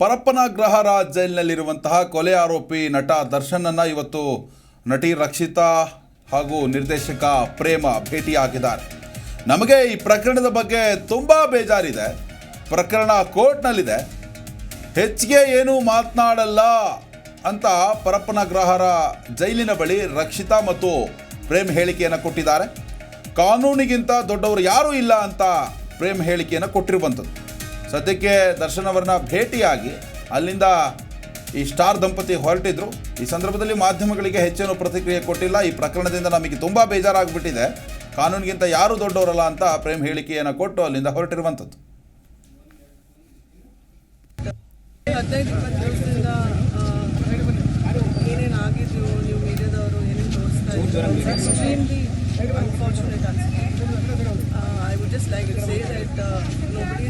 ಪರಪ್ಪನಗ್ರಹಾರ ಜೈಲಿನಲ್ಲಿರುವಂತಹ ಕೊಲೆ ಆರೋಪಿ ನಟ ದರ್ಶನನ್ನ ಇವತ್ತು ನಟಿ ರಕ್ಷಿತಾ ಹಾಗೂ ನಿರ್ದೇಶಕ ಪ್ರೇಮ ಭೇಟಿಯಾಗಿದ್ದಾರೆ. ನಮಗೆ ಈ ಪ್ರಕರಣದ ಬಗ್ಗೆ ತುಂಬ ಬೇಜಾರಿದೆ. ಪ್ರಕರಣ ಕೋರ್ಟ್ನಲ್ಲಿದೆ. ಹೆಚ್ಚಿಗೆ ಏನು ಮಾತನಾಡಲ್ಲ ಅಂತ ಪರಪ್ಪನಗ್ರಹಾರ ಜೈಲಿನ ಬಳಿ ರಕ್ಷಿತಾ ಮತ್ತು ಪ್ರೇಮ್ ಹೇಳಿಕೆಯನ್ನು ಕೊಟ್ಟಿದ್ದಾರೆ. ಕಾನೂನಿಗಿಂತ ದೊಡ್ಡವರು ಯಾರೂ ಇಲ್ಲ ಅಂತ ಪ್ರೇಮ್ ಹೇಳಿಕೆಯನ್ನು ಕೊಟ್ಟಿರುವಂಥದ್ದು. ಸದ್ಯಕ್ಕೆ ದರ್ಶನ್ ಅವರನ್ನ ಭೇಟಿಯಾಗಿ ಅಲ್ಲಿಂದ ಈ ಸ್ಟಾರ್ ದಂಪತಿ ಹೊರಟಿದ್ರು. ಈ ಸಂದರ್ಭದಲ್ಲಿ ಮಾಧ್ಯಮಗಳಿಗೆ ಹೆಚ್ಚೇನು ಪ್ರತಿಕ್ರಿಯೆ ಕೊಟ್ಟಿಲ್ಲ. ಈ ಪ್ರಕರಣದಿಂದ ನಮಗೆ ತುಂಬ ಬೇಜಾರಾಗ್ಬಿಟ್ಟಿದೆ. ಕಾನೂನಿಗಿಂತ ಯಾರು ದೊಡ್ಡವರಲ್ಲ ಅಂತ ಪ್ರೇಮ್ ಹೇಳಿಕೆಯನ್ನು ಕೊಟ್ಟು ಅಲ್ಲಿಂದ ಹೊರಟಿರುವಂಥದ್ದು.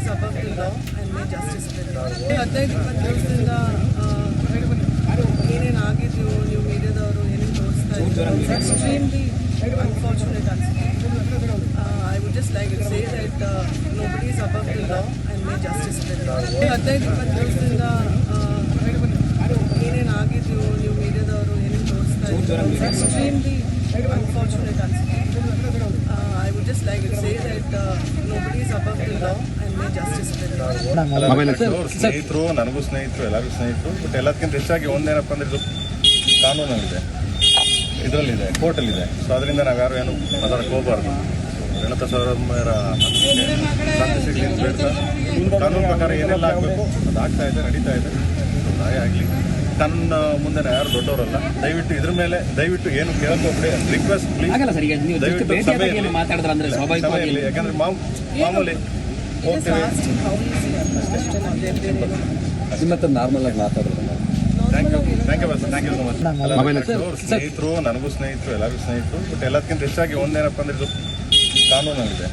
say that nobody is above the law and may justice ಹದಿನೈದು ಇಪ್ಪತ್ತು ದಿವಸದಿಂದ ಏನೇನು ಆಗಿದ್ರು ನೀವು ಮೀಡಿಯಾದವರು ಏನೇನು ತೋರಿಸ್ತಾ ಇದ್ರು ಎಕ್ಸ್ಟ್ರೀಮ್ಲಿ ಅನ್ಫಾರ್ಚುನೇಟ್ ಅನ್ಸುತ್ತೆ I would just like say that nobody is above the law and may justice ಹದಿನೈದು ಇಪ್ಪತ್ತು ದಿವಸದಿಂದ ಏನೇನು ಆಗಿದ್ರು ನೀವು ಮೀಡಿಯಾದವರು ಏನೇನು ತೋರಿಸ್ತಾ ಇದ್ರು ಎಕ್ಸ್ಟ್ರೀಮ್ಲಿ ಅನ್ಫಾರ್ಚುನೇಟ್ ಅನ್ಸುತ್ತೆ ಸ್ನೇಹಿತರು ನನಗೂ ಸ್ನೇಹಿತರು ಎಲ್ಲರಿಗೂ ಸ್ನೇಹಿತರು ಬಟ್ ಎಲ್ಲದಕ್ಕಿಂತ ಹೆಚ್ಚಾಗಿ ಒಂದೇನಪ್ಪ ಅಂದ್ರೆ ಇದು ಕಾನೂನಲ್ಲಿದೆ. ಇದರಲ್ಲಿದೆ ಕೋರ್ಟಲ್ಲಿದೆ. ಸೊ ಅದರಿಂದ ನಾವು ಯಾರು ಏನು ಮಾತಾಡಕ್ಕೆ ಹೋಗಬಾರ್ದು ಗಣತ ಹೇಳ್ತಾ ಕಾನೂನು ಪ್ರಕಾರ ಏನೆಲ್ಲ ಆಗಬೇಕು ಅದು ಆಗ್ತಾ ಇದೆ ನಡೀತಾ ಇದೆ. ಹಾಗೆ ಆಗಲಿ. ತನ್ನ ಮುಂದೆ ಯಾರು ದೊಡ್ಡವರಲ್ಲ ದಯವಿಟ್ಟು ಇದ್ರ ಮೇಲೆ ದಯವಿಟ್ಟು ಏನು ಕೇಳಕ್ಕೆ ರಿಕ್ವೆಸ್ಟ್ ಪ್ಲೀಸ್ ಆಗಲ್ಲ ಸರ್ ನೀವು just ದಯವಿಟ್ಟು ಸಭೆಯಲ್ಲಿ ಯಾಕಂದ್ರೆ ಮಾಮ್ ಮಾಮೂಲಿ ನಿಮ್ಮ ಹತ್ರ ನಾರ್ಮಲ್ ಆಗಿ ಮಾತಾಡೋದು ಸ್ನೇಹಿತರು ನನಗೂ ಸ್ನೇಹಿತರು ಎಲ್ಲರಿಗೂ ಸ್ನೇಹಿತರು. ಬಟ್ ಎಲ್ಲದಕ್ಕಿಂತ ಹೆಚ್ಚಾಗಿ ಒಂದೇನಪ್ಪ ಅಂದ್ರೆ ಇದು ಕಾನೂನಾಗಿದೆ